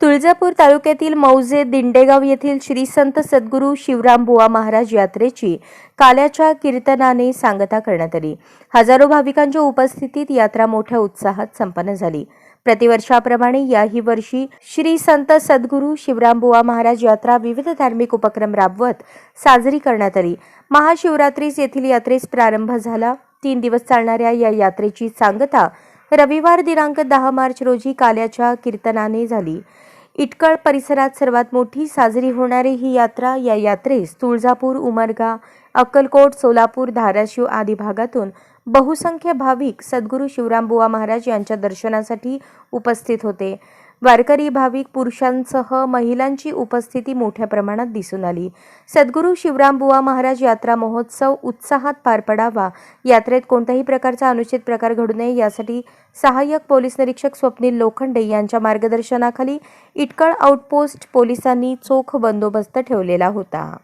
तुळजापूर तालुक्यातील मौजे दिंडेगाव येथील श्री संत सद्गुरू शिवराम बुवा महाराज यात्रेची काल्याच्या कीर्तनाने सांगता करण्यात आली. हजारो भाविकांच्या उपस्थितीत यात्रा मोठ्या उत्साहात संपन्न झाली. प्रतिवर्षाप्रमाणे याही वर्षी श्री संत सद्गुरू शिवराम बुवा महाराज यात्रा विविध धार्मिक उपक्रम राबवत साजरी करण्यात आली. महाशिवरात्रीस येथील यात्रेस प्रारंभ झाला. तीन दिवस चालणाऱ्या या यात्रेची सांगता रविवार दिनांक दहा मार्च रोजी काल्याच्या कीर्तनाने झाली. इटकळ परिसरात सर्वात मोठी साजरी होणारी ही यात्रा या यात्रेस तुळजापूर उमरगा अक्कलकोट सोलापूर धाराशिव आदी भागातून बहुसंख्य भाविक सद्गुरू शिवरामबुवा महाराज यांच्या दर्शनासाठी उपस्थित होते. वारकरी भाविक पुरुषांसह महिलांची उपस्थिती मोठ्या प्रमाणात दिसून आली. सद्गुरू शिवरामबुवा महाराज यात्रा महोत्सव उत्साहात पार पडावा. यात्रेत कोणत्याही प्रकारचा अनुचित प्रकार घडू नये यासाठी सहाय्यक पोलीस निरीक्षक स्वप्नील लोखंडे यांच्या मार्गदर्शनाखाली इटकळ आउटपोस्ट पोलिसांनी चोख बंदोबस्त ठेवलेला होता.